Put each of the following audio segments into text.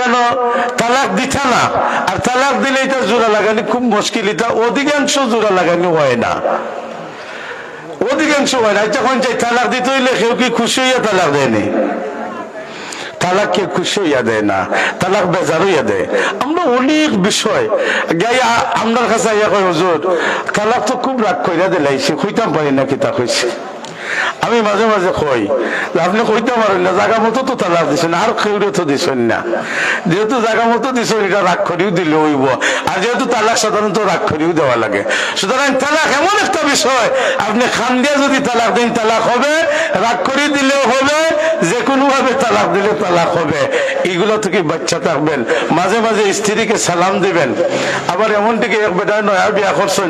কেন? তালাক দিতা না। আর তালাক দিলে এটা জোড়া লাগানি খুব মুশকিল। এটা অধিকাংশ জোড়া লাগানি হয় না। অধিকাংশ হয় না। যখন চাই তালাক দিতে হইলে কেউ কি খুশি হইয়া তালাক দেয়নি তালাক কে খুশি হইয়া দেয় না। তালাক বেজার হইয়া দেয়। আমরা অনেক বিষয়। গাইয়া কাছে তালাক তো খুব রাগ কইরা দিলাইছি। কইতাম পারি না কিতা কইছে? আমি মাঝে মাঝে কই, আপনি কইতে পারেন না জায়গা মতো তো তালাক দিছেন, আর কেউরে তো দিছেন না। যেহেতু জায়গা মতো দিছেন, এটা রাগ করিও দিলে হইব। আর যেহেতু তালাক সাধারণত রাগ করিও দেওয়া লাগে। সুতরাং তালাক এমন একটা বিষয়, আপনি খান দিয়ে যদি তালাক দিন, তালাক হবে, রাগ করে দিলেও হবে যে কোনো ভাবে তালাক দিলে তালাক হবে। এগুলো থেকে বাচ্চা থাকবেন, মাঝে মাঝে স্ত্রীকে সালাম দিবেন। আবার এমন থেকে এক বেটা নয়া বিয়া করছেন।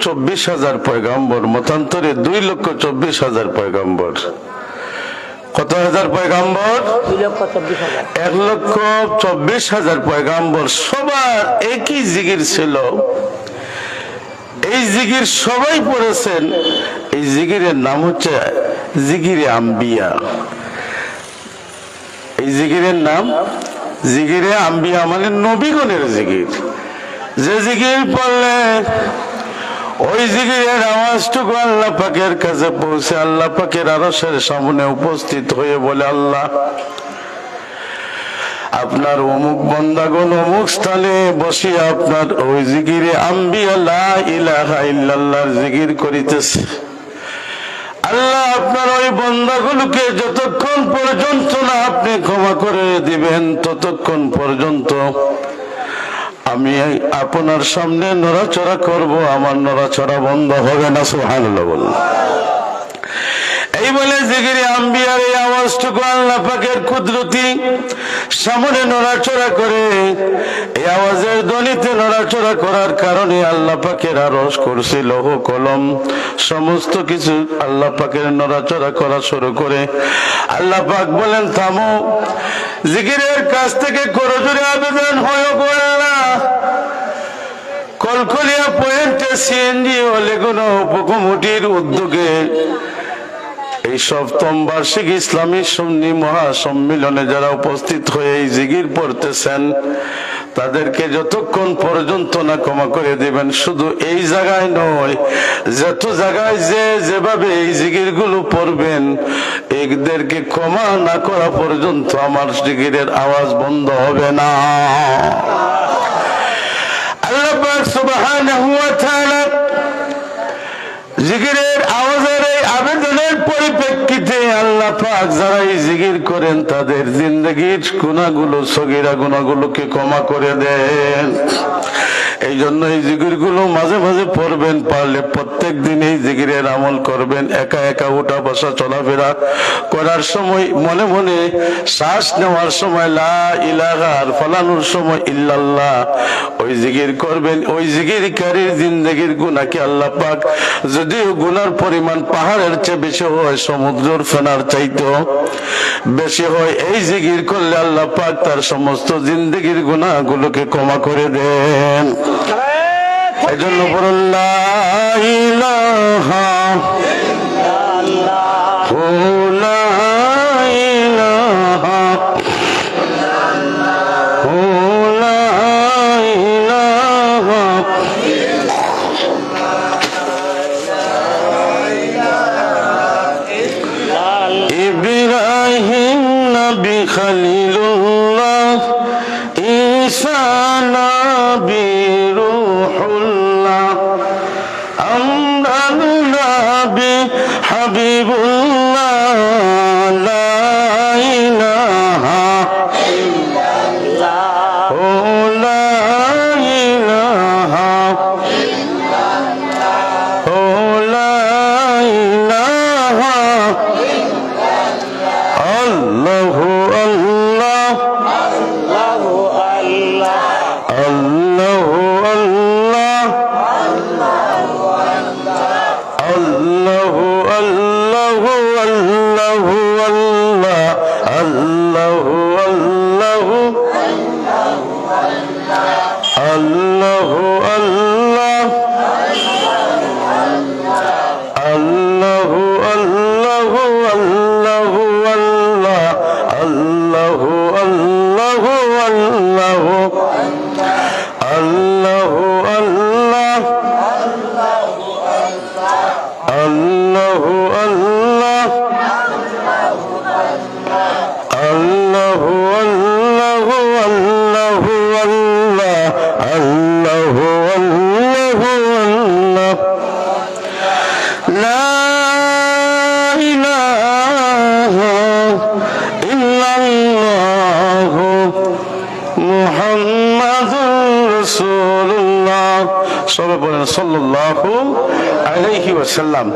চব্বিশ হাজার পয়গাম্বর মতান্তরে দুই লক্ষ চব্বিশ হাজার পয়গাম্বর। কত হাজার পয়গাম্বর? এক লক্ষ চব্বিশ হাজার পয়গাম্বর। সবার একই জিগির ছিল। এই জিগির সবাই পড়েছেন। এই জিগিরের নাম হচ্ছে জিগিরে আম্বিয়া। এই জিগিরের নাম জিগিরে আম্বিয়া মানে নবীগণের জিগির। যে জিগির পড়লে ওই জিগিরের আওয়াজটুকু আল্লাহ পাকের কাছে পৌঁছে, আল্লাহ পাকের আরসের সামনে উপস্থিত হয়ে বলে, আল্লাহ, আপনার অমুক বন্দাগণ অমুক স্থানে বসে আপনার ওই জিগিরে আম্বিয়া লা ইলাহা জিগির করিতেছে। আল্লাহ, আপনার ওই বন্দাগুলোকে যতক্ষণ পর্যন্ত না আপনি ক্ষমা করে দিবেন, ততক্ষণ পর্যন্ত আমি আপনার সামনে নড়াচড়া করব আমার নড়াচড়া বন্ধ হবে না সোহান বলুন। আল্লাহ সমস্ত কিছু আল্লাহ পাকের নড়াচড়া করা শুরু করে। আল্লাহ পাক বলেন, থামো জিগিরের কাছ থেকে করজোরে আবেদন হয়ে গো আল্লাহ। কলকলিয়া পয়েন্টে সিএনজি হলে কোনো উপকমিটির উদ্যোগে এই সপ্তম বার্ষিক ইসলামী সুন্নি মহাসম্মিলনে যারা উপস্থিত হয়ে এই জিগির পড়তেছেন, তাদেরকে যতক্ষণ পর্যন্ত না ক্ষমা করে দিবেন, শুধু এই জায়গায় নয়, যত জায়গায় যে যেভাবে এই জিগিরগুলো পড়বেন, এদেরকে ক্ষমা না করা পর্যন্ত আমার জিগিরের আওয়াজ বন্ধ হবে না। আল্লাহ পাক সুবহানাহু ওয়া তাআলা জিকিরের আওয়াজের এই আবেদনের পরিপ্রেক্ষিতে আল্লাহ পাক যারা জিকির করেন তাদের জিন্দগির গুণাগুলো সগিরা গুণাগুলোকে ক্ষমা করে দেন। এই জন্য এই জিকিরগুলো মাঝে মাঝে পড়বেন, পারলে প্রত্যেক দিন এই জিগিরের আমল করবেন, একা একা উঠা বসা চলাফেরা করার সময় মনে মনে শ্বাস নেওয়ার সময় লা ইলাহা আর ফলানোর সময় ইল্লাল্লাহ। ওই জিগির করবেন, ওই জিকিরকারীর জিন্দগির গুণাকে আল্লাহ পাক যদিও গুনার পরিমাণ পাহাড়ের চেয়ে বেশি হয়, সমুদ্রের ফেনার চাইতেও বেশি হয়, এই জিগির করলে আল্লাহ পাক তার সমস্ত জিন্দগির গুণাগুলোকে ক্ষমা করে দেন। এই জন্য বলুন আল্লাহ আল্লাহু আল্লাহু আল্লাহ لا إله إلا الله محمد رسول الله সবাই বলেন সাল্লাল্লাহু আলাইহি ওয়াসাল্লাম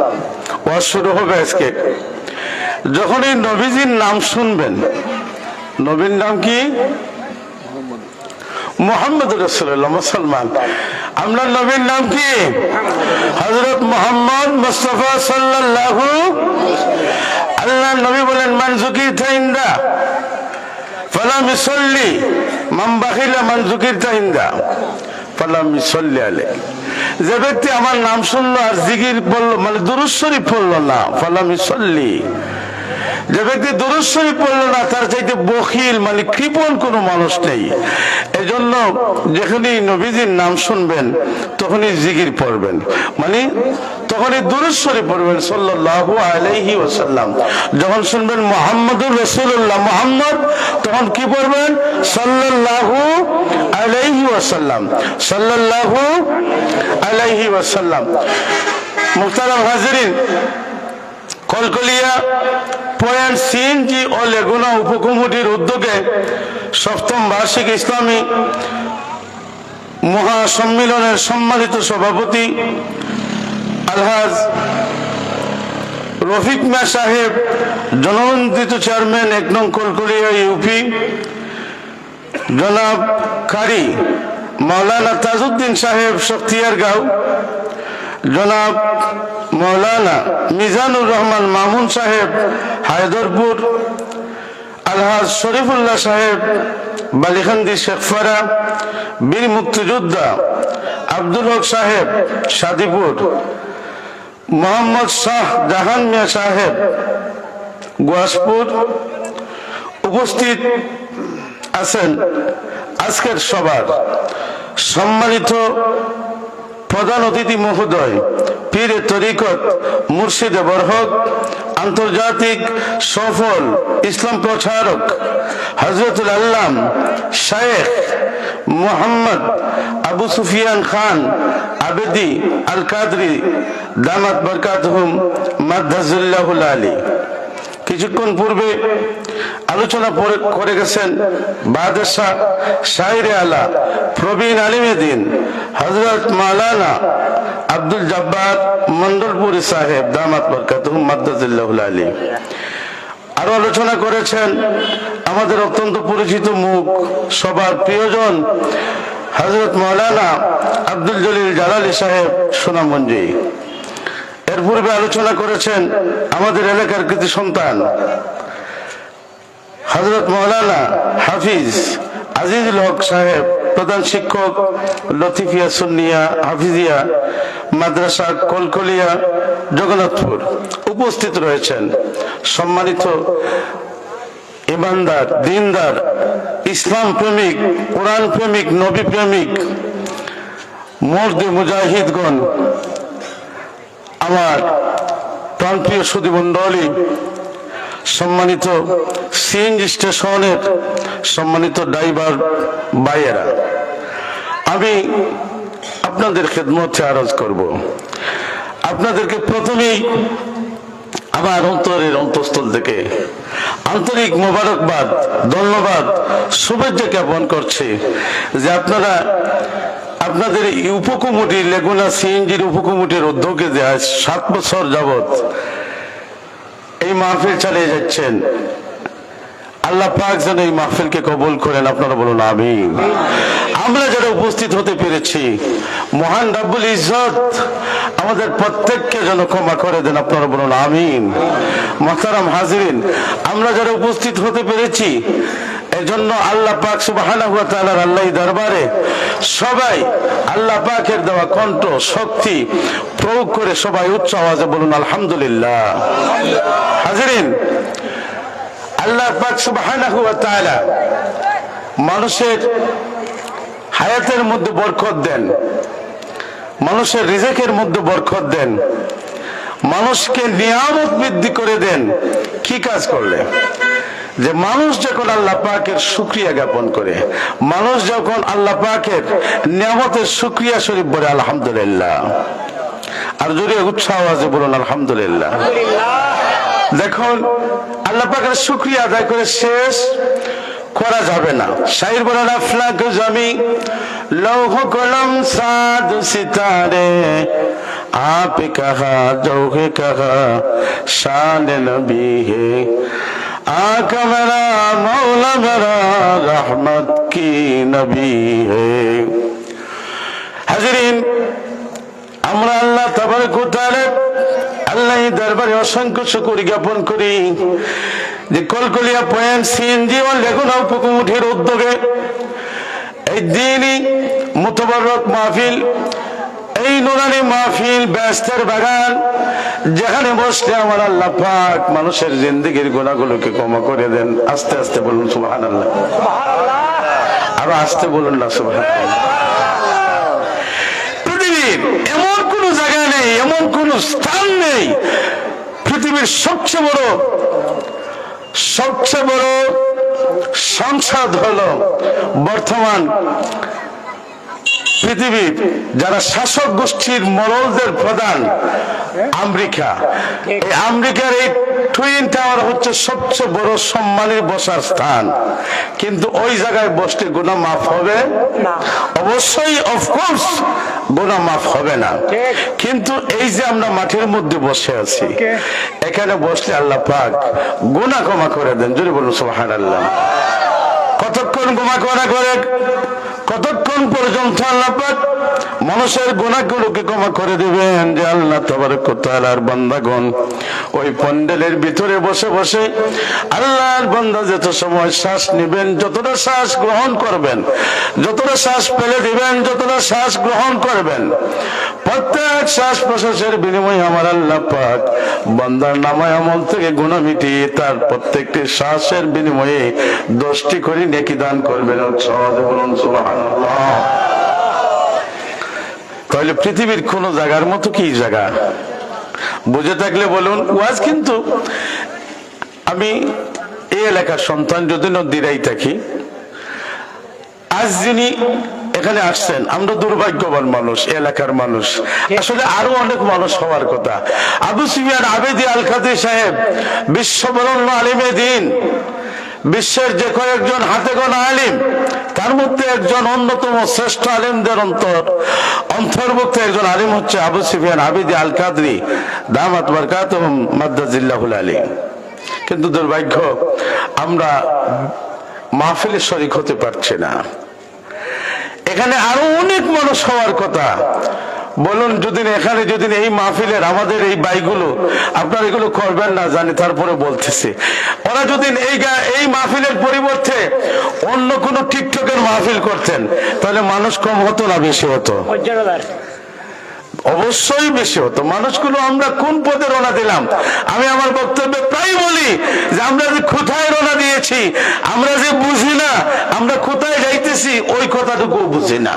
ওয়াজ শুরু হবে আজকে যখন এই নবীজির নাম শুনবেন নবীর নাম কি মোহাম্মদ রসুল্লাহ মুসলমান। আপনার নবীর নাম কি? হজরত মোহাম্মদ মুস্তফা সাল্লাল্লাহু। আল্লাহ নবী বলেন মানজুকি থাইন্দা ফালাম ইসল্লি মাম বাখিলা মানজুকির তাইন্দা ফালাম আলে যে ব্যক্তি আমার নাম শুনলো আর জিগির বলল মানে দুরুশ্বরী পড়ল না ফালাম ইসল্লি যে ব্যক্তি দুরুশ্বরী পড়ল না, তার চাইতে বখিল মানে কৃপণ কোনো মানুষ নেই। এজন্য যেখানেই নবীজির নাম শুনবেন, তখনই জিগির পড়বেন। মানে তখনই দুরুশ্বরী পড়বেন, সাল্লাল্লাহু আলাইহি ওয়াসাল্লাম। যখন শুনবেন মোহাম্মদুর রসুল্লাহ মোহাম্মদ, তখন কি পড়বেন? সাল্লাল্লাহু আলাইহি ওয়াসাল্লাম। সাল্লাল্লাহু আলাইহি ওয়াসাল্লাম। মুখতারাম হাজিরিন কলকলিয়া পয়েন্ট সিএনজি ও লেগুনা উপকমিটির উদ্যোগে সপ্তম বার্ষিক ইসলামী মহাসম্মেলনের সম্মানিত সভাপতি আলহাজ রফিক মিয়া সাহেব জনমন্ত্রিত চেয়ারম্যান এক নং কলকলিয়া ইউপি, জনাব কারি মাওলানা তাজউদ্দিন সাহেব শক্তিয়ার গাঁও জনাব মৌলানা মিজানুর রহমান মামুন সাহেব, হায়দরপুর, আলহাজ শরীফুল্লাহ সাহেব, বালিখান্দি শেখফারা বীর মুক্তিযোদ্ধা আব্দুল হক সাহেব সাদিপুর মোহাম্মদ শাহ জাহান মিয়া সাহেব, গোয়াসপুর উপস্থিত আছেন আজকের সবার সম্মানিত প্রধান অতিথি মহোদয় পীরে তরিকত, মুর্শিদে বরহক, আন্তর্জাতিক সফল ইসলাম প্রচারক হজরতুল আল্লাম শায়েখ মোহাম্মদ আবু সুফিয়ান খান আবেদি আল কাদরি দামাত বরকাত হুম মাদ্দাজুল্লাহুল আলী। কিছুক্ষণ পূর্বে আলোচনা পরে- করে গেছেন বাদশাহ শাহিরে আলা, প্রবীণ আলিমেদিন হজরত মালানা আব্দুল জব্বার মন্ডলপুরি সাহেব, দামাত বরকাত মাদ্দাজুল্লাহুল আলী। আরও আলোচনা করেছেন আমাদের অত্যন্ত পরিচিত মুখ, সবার প্রিয়জন হজরত মৌলানা আব্দুল জলিল জালালি সাহেব সোনামঞ্জি এর পূর্বে আলোচনা করেছেন আমাদের এলাকার কৃতি সন্তান হজরত মৌলানা হাফিজ আজিজুল হক সাহেব, প্রধান শিক্ষক লতিফিয়া সুন্নিয়া হাফিজিয়া, মাদ্রাসা কলকলিয়া, জগন্নাথপুর উপস্থিত রয়েছেন। সম্মানিত ইমানদার, দিনদার, ইসলাম প্রেমিক, কোরআন প্রেমিক, নবী প্রেমিক, মর্দে মুজাহিদগণ আমার প্রান্তীয় সুদীমণ্ডলী সম্মানিত সিএনজি স্টেশনের সম্মানিত ড্রাইভার ভাইয়েরা, আমি আপনাদের খেদমতে আরজ করব। আপনাদেরকে প্রথমেই আমার অন্তরের অন্তঃস্থল থেকে আন্তরিক মোবারকবাদ, ধন্যবাদ, শুভেচ্ছা জ্ঞাপন করছি যে আপনারা আপনাদের এই উপকমিটির লেগুনা সিএনজির উপকমিটির উদ্যোগে যে আজ সাত বছর যাবৎ এই মাহফিল চালিয়ে যাচ্ছেন, আল্লাহ পাক যেন এই মাহফিলকে কবুল করেন, আপনারা বলুন আমি আমরা যারা উপস্থিত হতে পেরেছি, মহান রাব্বুল ইজ্জত আমাদের প্রত্যেককে যেন ক্ষমা করে দেন, আপনারা বলুন আমিন। মাতারাম হাজিরিন, আমরা যারা উপস্থিত হতে পেরেছি এজন্য আল্লাহ পাক সুবহানাহু ওয়া আল্লাহ দরবারে সবাই আল্লাহ পাকের দেওয়া কণ্ঠ শক্তি প্রয়োগ করে সবাই উচ্চ আওয়াজে বলুন, আলহামদুলিল্লাহ। হাজিরিন, আল্লাহ পাক সুবহানাহু ওয়া মানুষের হায়াতের মধ্যে বরকত দেন, মানুষের রিজেকের মধ্যে বরকত দেন, মানুষকে নিয়ামত বৃদ্ধি করে দেন। কি কাজ করলে? যে মানুষ যখন আল্লাহ পাকের শুক্রিয়া জ্ঞাপন করে মানুষ যখন আল্লাহ পাকের নিয়ামতের শুক্রিয়া শরীফ বলে আলহামদুলিল্লাহ আর জোরে উৎসাহ আছে বলুন আলহামদুলিল্লাহ দেখুন আল্লাহ পাকের শুক্রিয়া আদায় করে শেষ করা যাবে না শাহির বলেন আফলাক জমি লৌহ কলম সাদ সিতারে आप कहा जौहे कहा शान नबी है آقا میرا مولا میرا رحمت کی نبی ہے হাজরিন, আমরা আল্লাহ তাবার কোথায় আল্লাহ দরবারে অসংখ্য শুকুর জ্ঞাপন করি যে কলকলিয়া পয়েন্ট সিএনজি ও লেগুনা উপকূল উদ্যোগে এই দিনই মোতবরক মাহফিল এই নুরানি মাহফিল ব্যস্তের বাগান যেখানে বসলে আমার আল্লাহ পাক মানুষের জিন্দিগির গুণাগুলোকে ক্ষমা করে দেন। আস্তে আস্তে বলুন সুবাহান আল্লাহ আরও আস্তে বলুন না সুবাহান পৃথিবীর এমন কোন জায়গা নেই, এমন কোন স্থান নেই, পৃথিবীর সবচেয়ে বড় সবচেয়ে বড় সংসদ হলো বর্তমান পৃথিবীর যারা শাসক গোষ্ঠীর মরলদের প্রধান আমেরিকা। এই আমেরিকার এই টুইন টাওয়ার হচ্ছে সবচেয়ে বড় সম্মানের বসার স্থান। কিন্তু ওই জায়গায় বসলে গুণা মাফ হবে। অবশ্যই অফকোর্স গুণা মাফ হবে না। কিন্তু এই যে আমরা মাঠের মধ্যে বসে আছি এখানে বসলে আল্লাহ পাক গুণা ক্ষমা করে দেন। যদি বলুন সোহান আল্লাহ কতক্ষণ গোমা করা করে? পর্যন্ত আল্লাহ পাক মানুষের গুণাগুলোকে ক্ষমা করে দিবেন, যে আল্লাহ তোমার কোথার বান্দাগণ ওই পন্ডেলের ভিতরে বসে বসে আল্লাহর বান্দা যত সময় শ্বাস নিবেন, যতটা শ্বাস গ্রহণ করবেন, যতটা শ্বাস ফেলে দিবেন, যতটা শ্বাস গ্রহণ করবেন, প্রত্যেক শ্বাস প্রশ্বাসের বিনিময়ে আমার আল্লাহ পাক বান্দার নামায় আমল থেকে গুণা মিটিয়ে তার প্রত্যেকটি শ্বাসের বিনিময়ে দশটি করে নেকি দান করবেন। সহজে বলুন সুবহানাল্লাহ। তাহলে পৃথিবীর কোন জায়গার মতো কি জায়গা? বুঝে থাকলে বলুন, ওয়াজ কিন্তু আমি এই এলাকার সন্তান যদি নদীরাই থাকি, আজ যিনি এখানে আসছেন, আমরা দুর্ভাগ্যবান মানুষ এলাকার মানুষ। আসলে আরও অনেক মানুষ হওয়ার কথা। আবু সুফিয়ান আবেদি আল কাদি সাহেব, বিশ্ববরণ্য আলিমে দিন বিশ্বের যে কয়েকজন হাতে গোনা আলিম, তার মধ্যে একজন অন্যতম শ্রেষ্ঠ আলিমদের অন্তর, অন্তর্ভুক্ত একজন আলিম হচ্ছে আবু সুফিয়ান আবিদি আল কাদরি দামাত বরকাত মাদ্দাজিল্লাহুল আলী কিন্তু দুর্ভাগ্য, আমরা মাহফিলে শরিক হতে পারছি না। এখানে আরও অনেক মানুষ হওয়ার কথা। বলুন যদি এখানে যদি এই মাহফিলের, আমাদের এই বাইগুলো আপনার এগুলো করবেন না জানি, তারপরে বলতেছি। ওরা যদি এই এই মাহফিলের পরিবর্তে অন্য কোনো টিকটকের মাহফিল করতেন, তাহলে মানুষ কম হতো না, বেশি হতো। অবশ্যই বেশি হতো। মানুষগুলো আমরা কোন পথে রওনা দিলাম? আমি আমার বক্তব্যে প্রায় বলি যে আমরা যে কোথায় রওনা দিয়েছি, আমরা যে বুঝি না, আমরা কোথায় যাইতেছি, ওই কথাটুকু বুঝি না।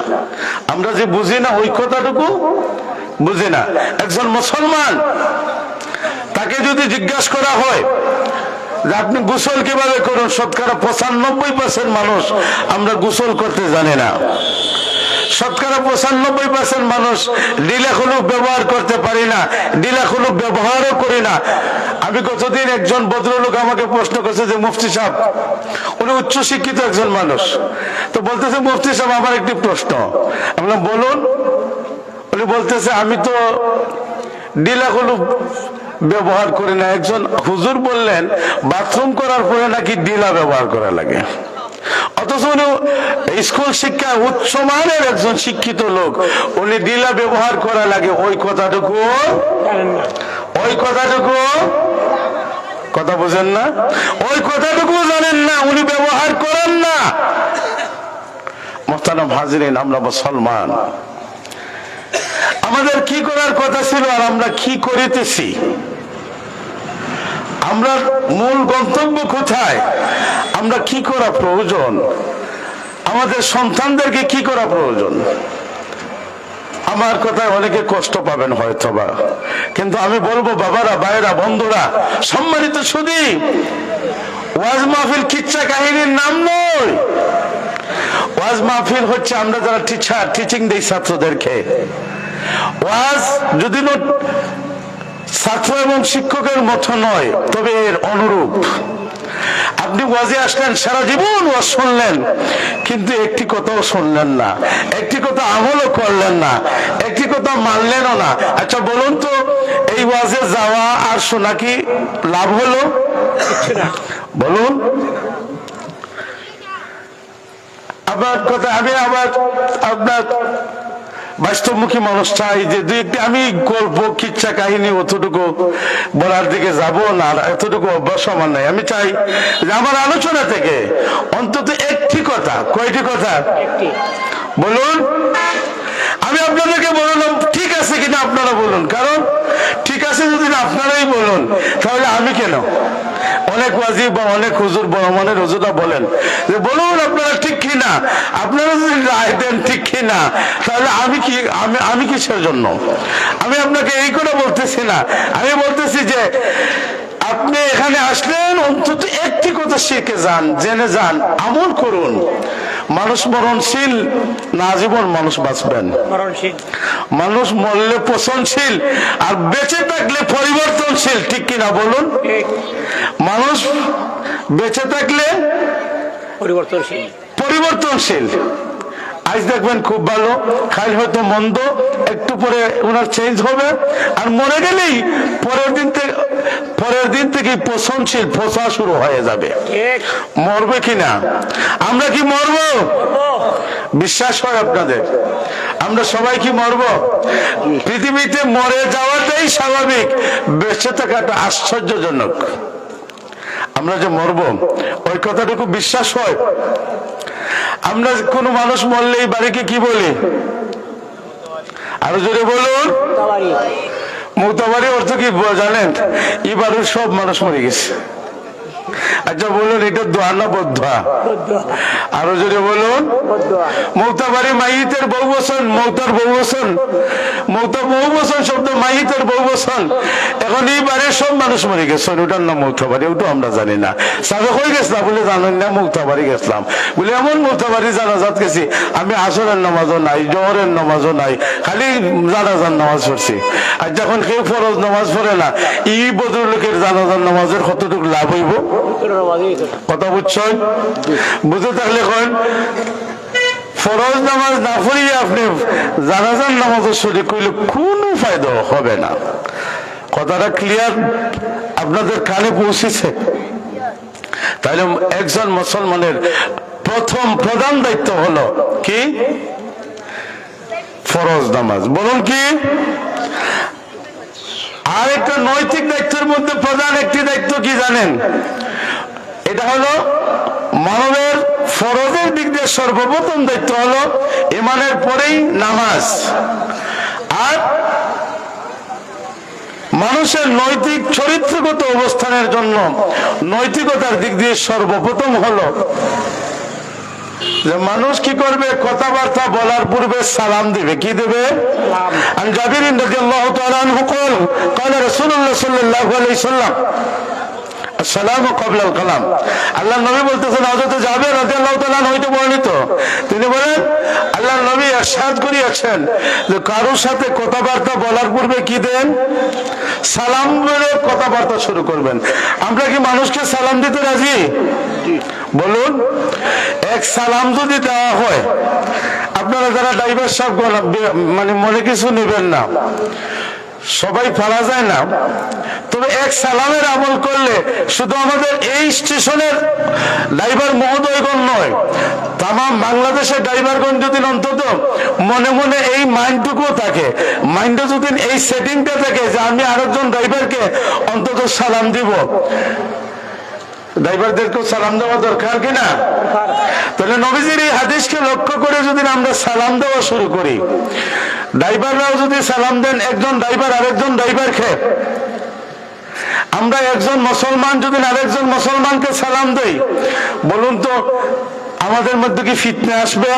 আমরা যে বুঝি না, ওই কথাটুকু বুঝি না। একজন মুসলমান, তাকে যদি জিজ্ঞাসা করা হয় আপনি গোসল কীভাবে করুন? শতকরা পঁচানব্বই পার্সেন্ট মানুষ আমরা গোসল করতে জানি না। শতকরা পঁচানব্বই পার্সেন্ট মানুষ ডিলা হলুক ব্যবহার করতে পারি না ডিলা হলুক ব্যবহারও করি না। আমি কতদিন একজন ভদ্রলোক আমাকে প্রশ্ন করছে যে, মুফতি সাহেব, উনি উচ্চ শিক্ষিত একজন মানুষ। তো বলতেছে, মুফতি সাহেব, আমার একটি প্রশ্ন। আমরা বলুন, উনি বলতেছে, আমি তো ডিলা হলুক ব্যবহার করে না। একজন হুজুর বললেন, বাথরুম করার পরে নাকি ডিলা ব্যবহার করা লাগে? অথচ উনি স্কুল শিক্ষা উচ্চ মানের একজন শিক্ষিত লোক। উনি ডিলা ব্যবহার করা লাগে। ওই কথাটুকু ওই কথাটুকু কথা বুঝেন না? ওই কথাটুকু জানেন না। উনি ব্যবহার করেন না। মোস্তানাম হাজিরিন, আমরা মুসলমান। আমাদের কি করার কথা ছিল আর আমরা কি করিতেছি? আমরা মূল গন্তব্য কোথায়? আমরা কি করা প্রয়োজন? আমাদের সন্তানদেরকে কি করা প্রয়োজন? আমার কথায় অনেকে কষ্ট পাবেন হয়তো বা কিন্তু আমি বলব, বাবারা ভাইরা বন্ধুরা, সম্মানিত শুধু ওয়াজ মাহফিল কিচ্ছা কাহিনীর নাম নয়। ওয়াজ মাহফিল হচ্ছে আমরা যারা টিচার টিচিং দিই ছাত্রদেরকে। যদি ছাত্র এবং শিক্ষকের মতো নয়, তবে এর অনুরূপ। আপনি ওয়াজে আসলেন, সারা জীবন ওয়াজ শুনলেন, কিন্তু একটি কথাও শুনলেন না। একটি কথা আমলও করলেন না, একটি কথা মানলেনও না। আচ্ছা বলুন তো, এই ওয়াজে যাওয়া আর শোনা কি লাভ হলো? বলুন। আপনার কথা আমি আবার আপনার বাস্তবমুখী মানুষ চাই যে দুই একটি আমি গল্প কিচ্ছা কাহিনী অতটুকু বলার দিকে যাব না আর এতটুকু অভ্যাস আমার নাই। আমি চাই যে আমার আলোচনা থেকে অন্তত একটি কথা কয়টি কথা? বলুন। আমি আপনাদেরকে বললাম ঠিক আছে কিনা আপনারা বলুন। কারণ ঠিক আছে যদি আপনারাই বলুন তাহলে আমি কেন? অনেক ওয়াজিব বা অনেক হুজুর বড় মনের হুজুরা বলেন যে বলুন আপনারা ঠিক কিনা? আপনারা যদি রায় দেন ঠিক কিনা? তাহলে আমি কি আমি আমি কিসের জন্য? আমি আপনাকে এই করে বলতেছি না। আমি বলতেছি যে আপনি এখানে আসলেন অন্তত একটি কথা শিখে যান জেনে যান আমল করুন। মানুষ মরণশীল না জীবন মানুষ বাঁচবেন। মানুষ মরলে পচনশীল আর বেঁচে থাকলে পরিবর্তনশীল ঠিক কিনা বলুন? ঠিক। মানুষ বেঁচে থাকলে পরিবর্তনশীল। পরিবর্তনশীল। আজ দেখবেন খুব ভালো কাল হয়তো মন্দ একটু পরে ওনার চেঞ্জ হবে। আর মরে গেলেই পরের দিন থেকে পরের দিন থেকে পচনশীল ফসা শুরু হয়ে যাবে। মরবে কিনা? আমরা কি মরবো? বিশ্বাস হয় আপনাদের? আমরা সবাই কি মরব? পৃথিবীতে মরে যাওয়াটাই স্বাভাবিক বেঁচে থাকাটা আশ্চর্যজনক। আমরা যে মরব ওই কথাটুকু বিশ্বাস হয়। আমরা কোনো মানুষ মরলে এই বাড়িকে কি বলি? আরও জোরে বলুন। তাবারি অর্থ কি জানেন? এই বাড়ির সব মানুষ মরে গেছে। আচ্ছা বলুন, এটা দোয়া না বদোয়া? আরও জোরে বলুন। বদুয়া মৌতাবাড়ি মাইতের বহু বসন, মৌতার বহু বসন। মৌতা বহু বসন শব্দ মাইতের বহু বসন। এখন এই বাড়ির সব মানুষ মরে গেছেন ওটার নাম মৌতাবাড়ি ওটা আমরা জানি না। সাবে হয়ে গেছিলাম বলে জানেন না মৌতাবাড়ি গেছিলাম। বলে এমন মৌতাবাড়ি জানাজাত গেছি, আমি আসরের নামাজও নাই, জহরের নামাজও নাই, খালি জানাজার নামাজ পড়ছি। আর যখন কেউ ফরজ নামাজ পড়ে না ই বদরলোকের জানাজার নামাজের কতটুকু লাভ হইব? কথা বুঝছেন বুঝতে থাকলে কন। ফরজ নামাজ না পড়িয়ে আপনি জানাজার নামাজও শরীর করলে কোনো ফায়দা হবে না। কথাটা ক্লিয়ার আপনাদের কানে পৌঁছেছে? তাহলে একজন মুসলমানের প্রথম প্রধান দায়িত্ব হলো কি? ফরজ নামাজ। বলুন কি? আর একটা নৈতিক দায়িত্বের মধ্যে প্রধান একটি দায়িত্ব কি জানেন? এটা হলো মানবের ফরজের দিক দিয়ে সর্বপ্রথম দায়িত্ব হলো ইমানের পরেই নামাজ। আর মানুষের নৈতিক চরিত্রগত অবস্থানের জন্য নৈতিকতার দিক দিয়ে সর্বপ্রথম হলো যে মানুষ কি করবে কথাবার্তা বলার পূর্বে সালাম দিবে কি দেবে عن جابر رضي الله تعالى عنه قال قال رسول الله صلى الله عليه وسلم সালাম কবলাল কালাম আল্লাহ নবী বলতেছেন হজরত যাবে রাজি আল্লাহ তালান হইতে বর্ণিত তিনি বলেন আল্লাহ নবী এরশাদ করিয়াছেন যে কারোর সাথে কথাবার্তা বলার পূর্বে কি দেন সালাম বলে কথাবার্তা শুরু করবেন আমরা কি মানুষকে সালাম দিতে রাজি বলুন এক সালাম যদি দেওয়া হয়, আপনারা যারা ড্রাইভার সব মানে মনে কিছু নেবেন না। সবাই পারা যায় না। তবে এক সালামের আমল করলে শুধু আমাদের এই স্টেশনের ড্রাইভার মহোদয়গণ নয়, তামাম বাংলাদেশের ড্রাইভারগণ যদি অন্তত মনে মনে এই মাইন্ডটুকুও থাকে মাইন্ডে যদি এই সেটিংটা থাকে যে আমি আরেকজন ড্রাইভারকে অন্তত সালাম দিব। ড্রাইভারদেরকেও সালাম দেওয়া দরকার কিনা তাহলে নবীজির এই হাদিসকে লক্ষ্য করে যদি আমরা সালাম দেওয়া শুরু করি, ড্রাইভাররাও যদি সালাম দেন, একজন ড্রাইভার আরেকজন ড্রাইভার ড্রাইভারকে আমরা একজন মুসলমান যদি আরেকজন মুসলমানকে সালাম দেই, বলুন তো আমাদের মধ্যে কি ফিতনে আসবে?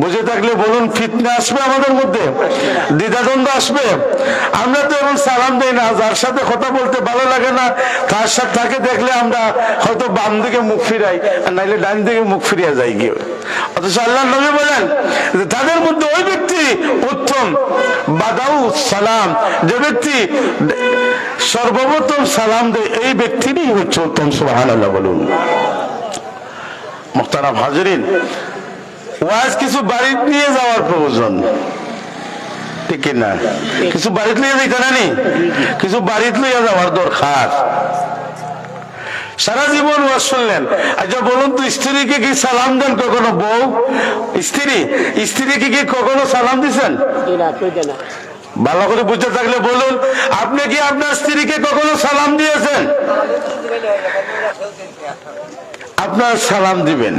বুঝে থাকলে বলুন, ফিতনে আসবে আমাদের মধ্যে, দ্বিধাদ্বন্দ্ব আসবে। আমরা তো এখন সালাম দেই না, যার সাথে কথা বলতে ভালো লাগে না, তার সাথে তাকে দেখলে আমরা হয়তো বাম দিকে মুখ ফিরাই, আর নাইলে ডান দিকে মুখ ফিরিয়ে যাই গিয়ে। অথচ আল্লাহ নবী বলেন যে, তাদের মধ্যে ওই ব্যক্তি উত্তম, বাদাউ সালাম। যে ব্যক্তি সর্বপ্রথম সালাম দেয়, এই ব্যক্তিরই হচ্ছে উত্তম সুবাহান বলুন। মোখতারাম হাজরিন ওয়াজ কিছু বাড়ি নিয়ে যাওয়ার প্রয়োজন। আচ্ছা স্ত্রীকে কি সালাম বউ? স্ত্রী? কি কখনো সালাম দিছেন? জি না তুই দে না ভালো করে বুঝতে থাকলে বলুন, আপনি কি আপনার স্ত্রীকে কখনো সালাম দিয়েছেন? আপনার সালাম দিবেন।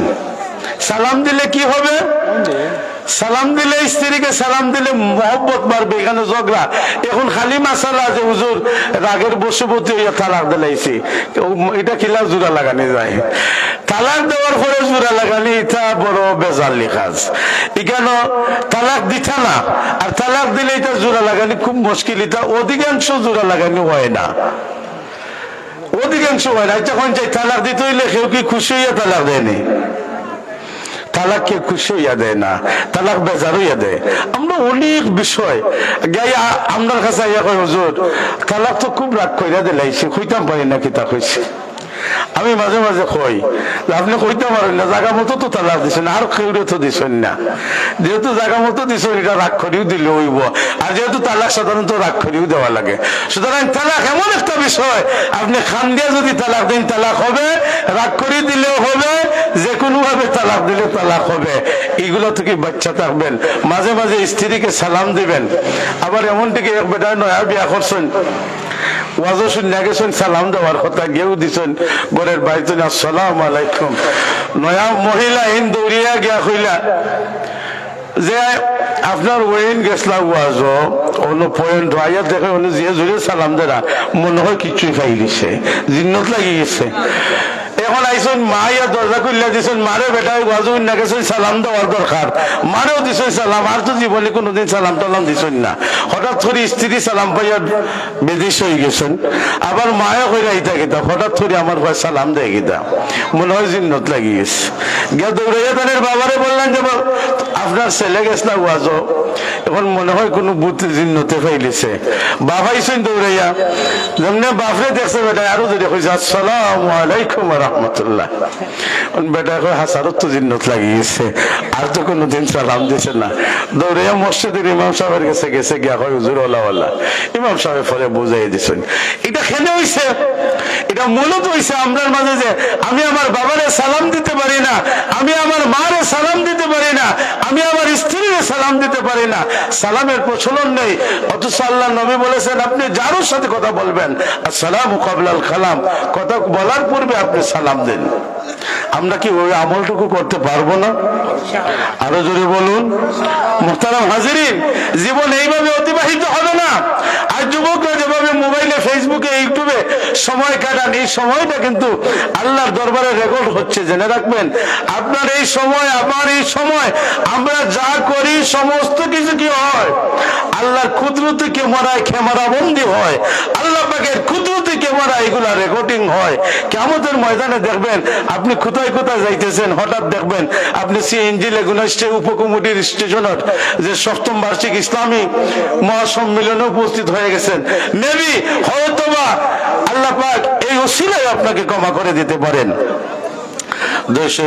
সালাম দিলে কি হবে? সালাম দিলে স্ত্রীকে সালাম দিলে মহব্বত বাড়বে এখানে ঝগড়া। এখন খালি মাসালা যে হুজুর রাগের বসবতী হইয়া তালাক দিলাইছি। এটা কিলা জোড়া লাগানি যায়? তালাক দেওয়ার পরে জোড়া লাগানি এটা বড় বেজালি কাজ এখানে তালাক দিতা না আর তালাক দিলে এটা জোড়া লাগানি খুব মুশকিল এটা অধিকাংশ জোড়া লাগানি হয় না। অধিকাংশ হয় না এটা যখন চাই তালাক দিতে হইলে কেউ কি খুশি হইয়া তালাক দেয়নি তালাক কে খুশি হইয়া দেয় না, তালাক বেজার হইয়া দেয়। আমরা অনেক বিষয় গাই আমার কাছে ইয়া কই হুজুর, তালাক তো খুব রাগ কইরা দিলাইছে খুঁজতাম পারি না কিতা কইছে? আমি মাঝে মাঝে কই, আপনি কইতে পারেন না জায়গা মতো তো তালাক দিছেন, আর কেউরে তো দিছেন না। যেহেতু জায়গা মতো দিছেন, এটা রাগ করিও দিলে হইব। আর যেহেতু তালাক সাধারণত রাগ করিও দেওয়া লাগে। সুতরাং তালাক এমন একটা বিষয়, আপনি খান দিয়ে যদি তালাক দেন, তালাক হবে, রাগ করে দিলেও হবে যে কোনো ভাবে তালাক দিলে তালাক হবে। এইগুলো থেকে বাচ্চা থাকবেন। মাঝে মাঝে স্ত্রীকে সালাম দিবেন। আবার এমন থেকে এক বেটা নয়া বিয়া করছেন। ওয়াজও শুনে গেছেন সালাম দেওয়ার কথা গেউ দিছেন ঘরের বাড়িতে আসসালাম আলাইকুম। নয়া মহিলা হিন দৌড়িয়া গিয়া হইলা যে আপনার ওয়েন গেছলা ওয়াজ অন্য পয়েন্ট আইয়া দেখে অন্য যে জুড়ে সালাম দেরা মনে হয় কিছুই খাই দিছে জিন্নত লাগি গেছে এখন আইসুন মা ইয়া দরজা খুললা দিছেন, মারে বেটা গাজুন না গেছেন, সালাম দেওয়ার দরকার। মারেও দিছেন সালাম, আর তো জীবনে কোনোদিন সালাম টালাম দিছেন না। হঠাৎ করে স্ত্রী সালাম পাইয়া বেদিস হয়ে গেছেন। আবার মায়া কইরা আইতা গেতা, হঠাৎ করে আমার ভাই সালাম দেয় গিতা। মনে হয় জিন্নত লাগি গেছে গিয়া দৌড়াইয়া তাদের বাবারে বললেন যে আপনার ছেলে গেছে না ওয়াজও এখন মনে হয় কোনো বুথ জিন্নতে ফাইলিছে। বাবা ইসেন দৌড়াইয়া যেমনি বাপরে দেখছে বেটা আরও যদি কইছে, আসসালামু আলাইকুম রহমতুল্লাহ বেটা কই হাসারত তো জিন্নত লাগি গেছে আর তো কোনোদিন সালাম দিছে না। দৌড়াইয়া মসজিদের ইমাম সাহেবের কাছে গেছে, গিয়া কই হুজুর, ওলা ওলা। ইমাম সাহেব পরে বুঝাই দিছেন। এটা খেলে হইছে? এটা মূলত হইছে আমরার মাঝে যে আমি আমার বাবারে সালাম দিতে পারি না, আমি আমার মারে সালাম দিতে পারি না, আমি আমার স্ত্রীরে সালাম দিতে পারি না, সালামের প্রচলন নেই। অথচ আল্লাহ নবী বলেছেন, আপনি যারোর সাথে কথা বলবেন, আসসালাম কবলাল কালাম, কথা বলার পূর্বে আপনি সালাম দেন। আমরা কি ওই আমলটুকু করতে পারব না? আরও জোরে বলুন। মুখতারাম হাজিরিন, জীবন এইভাবে অতিবাহিত হবে না। আর যুবকরা মোবাইলে ফেসবুকে ইউটিউবে সময় কাটান। এই সময়টা কিন্তু আল্লাহর দরবারে রেকর্ড হচ্ছে, জেনে রাখবেন। আপনার এই সময়, আমার এই সময়, আমরা যা করি, সমস্ত কিছু কি হয়? আল্লাহর কুদরতি ক্যামেরায় ক্যামেরা বন্দি হয়? আল্লাহ পাকের কুদরতি ক্যামেরা এগুলা রেকর্ডিং হয়। কেমতের ময়দানে দেখবেন, আপনি কোথায় কোথায় যাইতেছেন, হঠাৎ দেখবেন, আপনি সিএনজি লেগুনা উপকমিটির স্টেশনের যে সপ্তম বার্ষিক ইসলামী মহাসম্মেলনে উপস্থিত হয়ে গেছেন। মেবি হয়তোবা আল্লাহ পাক এই ওসিলায় আপনাকে ক্ষমা করে দিতে পারেন। দেশে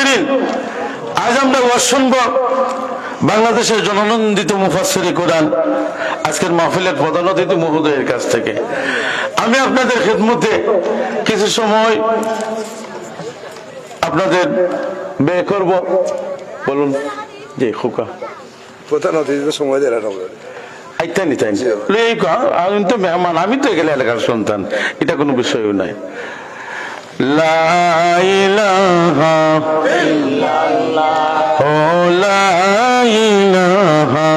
হাজিরিন আজ আমরা ওয়াজ শুনব বাংলাদেশের জননন্দিত মুফাসসিরি কোরআন আজকের মাহফিলের প্রধান অতিথি মহোদয়ের কাছ থেকে। আমি আপনাদের খেদমতে কিছু সময় আপনাদের ব্যয় করব। বলুন। জি খুকা। প্রধান অতিথিদের সময় দেয় না আমাদের। আইতাই তাই আমি তো মেহমান আমি তো এগুলো এলাকার সন্তান এটা কোনো বিষয়ও নাই। লা ইলাহা ও লা ইলাহা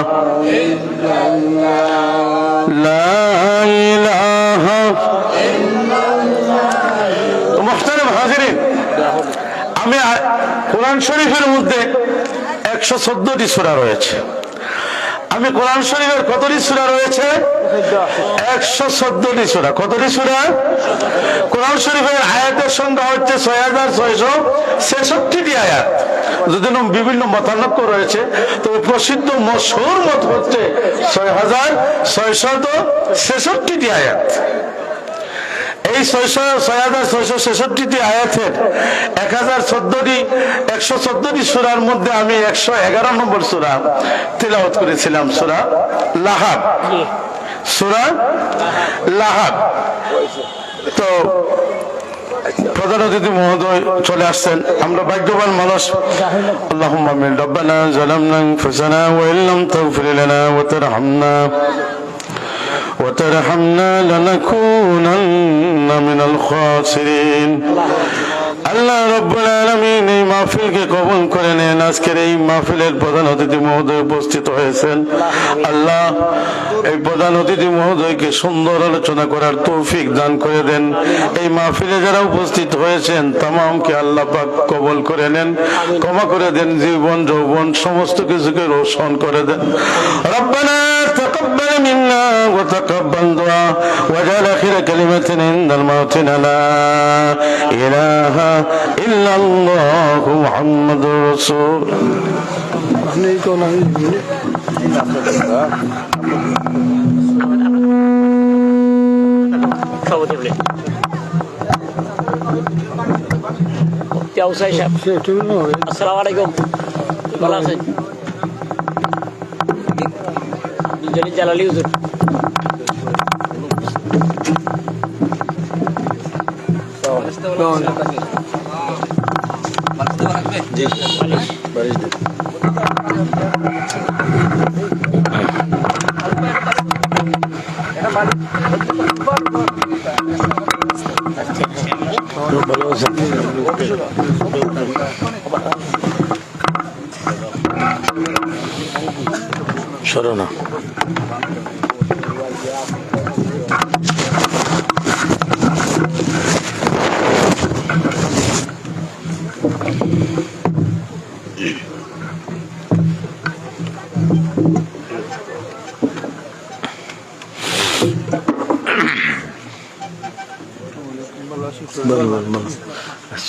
লা ইলাহা তো মোহতারাম আমি কোরআন শরীফের মধ্যে একশো চোদ্দটি সূরা রয়েছে। আমি কোরআন শরীফের কতটি সুরা রয়েছে? একশো চোদ্দটি সুরা। কতটি সুরা? কোরআন শরীফের আয়াতের সংখ্যা হচ্ছে ছয় হাজার ছয়শো ছেষট্টি আয়াত। যদি বিভিন্ন মতানক্য রয়েছে, তো প্রসিদ্ধ মশহুর মত হচ্ছে ছয় হাজার ছয়শত ছেষট্টি আয়াত। এই ছয়শো ছয় হাজার ছয়শো ছেষট্টিটি আয়াতের এক হাজার চোদ্দটি, একশো চোদ্দটি সুরার মধ্যে আমি একশো এগারো নম্বর সুরা তেলাওত করেছিলাম, সুরা লাহাব। সুরা লাহাব। তো প্রধান অতিথি মহোদয় চলে আসছেন, আমরা ভাগ্যবান মানুষ। আল্লাহুম্মা মিন রব্বানা জালামনা আনফুসানা ওয়া ইল্লাম তাগফির লানা ওয়া তারহামনা। وترحمنا لنكونن من الخاسرين আল্লাহ রব্বুল আলামিন এই মাহফিলকে কবুল করে নেন আজকের এই মাহফিলের প্রধান অতিথি মহোদয় উপস্থিত হয়েছেন আল্লাহ এই প্রধান অতিথি মহোদয়কে সুন্দর আলোচনা করার তৌফিক দান করে দেন এই মাহফিলে যারা উপস্থিত হয়েছেন তামামকে আল্লাহ পাক কবল করে নেন ক্ষমা করে দেন জীবন যৌবন সমস্ত কিছুকে রোশন করে দেন রব্বানা تقبل منا وتقبل دعاء وجعل آخر كلمة عند الموت لا إله إلا الله محمد رسول. السلام عليكم. দুজনে জালালি হুজুর। শরণা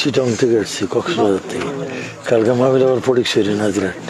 চিটং থেকে এসেছি কক্সবাজার থেকে। কালকে মামির আবার পরীক্ষা নাজিরাট